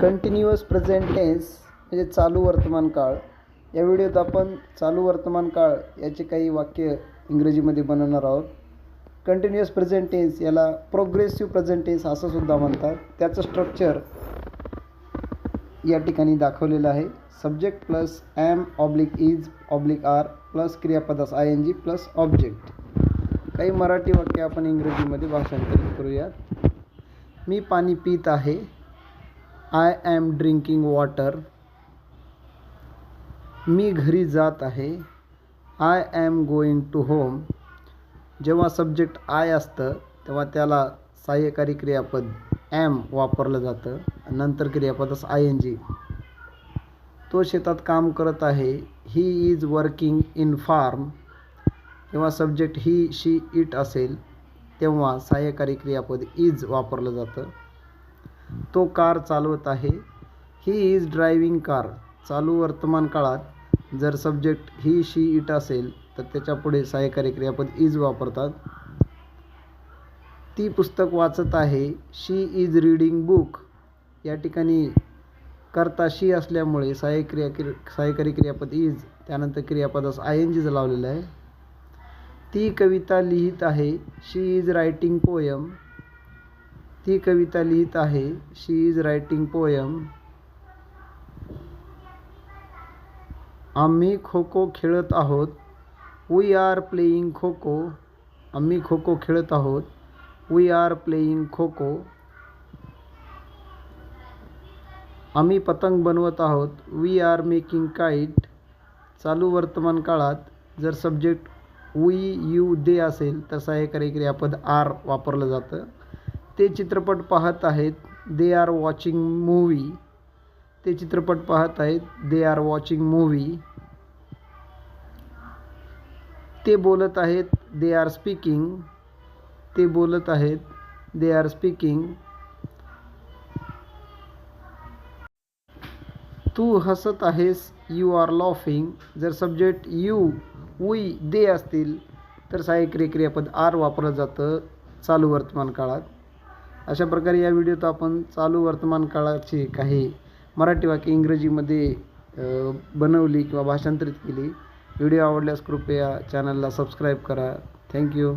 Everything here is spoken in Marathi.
कंटिन्युअस प्रेझेंट टेन्स म्हणजे चालू वर्तमान काळ. या व्हिडिओत आपण चालू वर्तमान काळ याचे काही वाक्य इंग्रजीमध्ये बनवणार आहोत. कंटिन्युअस प्रेझेंट टेन्स याला प्रोग्रेसिव्ह प्रेझेंट टेन्स असं सुद्धा म्हणतात. त्याचं स्ट्रक्चर या ठिकाणी दाखवलेलं आहे. Subject plus am oblique is oblique are plus क्रियापदास I N G plus object काही मराठी वाक्य आपण इंग्रजीमध्ये भाषांतरित करूयात. मी पाणी पित आहे. I am drinking water. मी घरी जात आहे. I am going to home. जेव्हा सब्जेक्ट आय असतं तेव्हा त्याला सहाय्यकारी क्रियापद ॲम वापरलं जातं. नंतर क्रियापदास आय एन जी. तो शेतात काम करत आहे. He is working in farm. जेव्हा सब्जेक्ट ही शी इट असेल तेव्हा सहाय्यकारी क्रियापद इज वापरलं जातं. तो कार चालवत आहे. ही इज ड्रायविंग कार चालू वर्तमान काळात जर सब्जेक्ट ही शी इट असेल तर त्याच्यापुढे सहाय्यकारी क्रियापद इज वापरतात. ती पुस्तक वाचत आहे. शी इज रीडिंग बुक या ठिकाणी करता शी असल्यामुळे सहाय्यक्रिया क्रि सहाय्यकारी क्रियापद इज त्यानंतर क्रियापदास आय एन जीज लावलेलं आहे. ती कविता लिहित आहे. शी इज रायटिंग पोयम ती कविता लिहित आहे. शी इज रायटिंग पोयम आम्ही खो खो खेळत आहोत. We are playing kho kho आम्ही खो खो खेळत आहोत. We are playing kho kho आम्ही पतंग बनवत आहोत. वी आर मेकिंग काईट चालू वर्तमान काळात जर सब्जेक्ट वी यू दे असेल तर सहाय्यकारी क्रियापद आर वापरलं जातं. ते चित्रपट पाहत आहेत. दे आर वॉचिंग मूवी ते चित्रपट पाहत आहेत. दे आर वॉचिंग मूवी ते बोलत आहेत. दे आर स्पीकिंग ते बोलत आहेत. दे आर स्पीकिंग तू हसत आहेस. यू आर लॉफिंग जर सब्जेक्ट यू वी दे असतील तर सहाय्यक्रिय क्रियापद आर वापरलं जातं चालू वर्तमान काळात. अशा प्रकारे या व्हिडिओत आपण चालू वर्तमान काळाची काही मराठी वाक्य इंग्रजीमध्ये बनवली किंवा भाषांतरित केली. व्हिडिओ आवडल्यास कृपया चॅनलला सबस्क्राईब करा. थँक्यू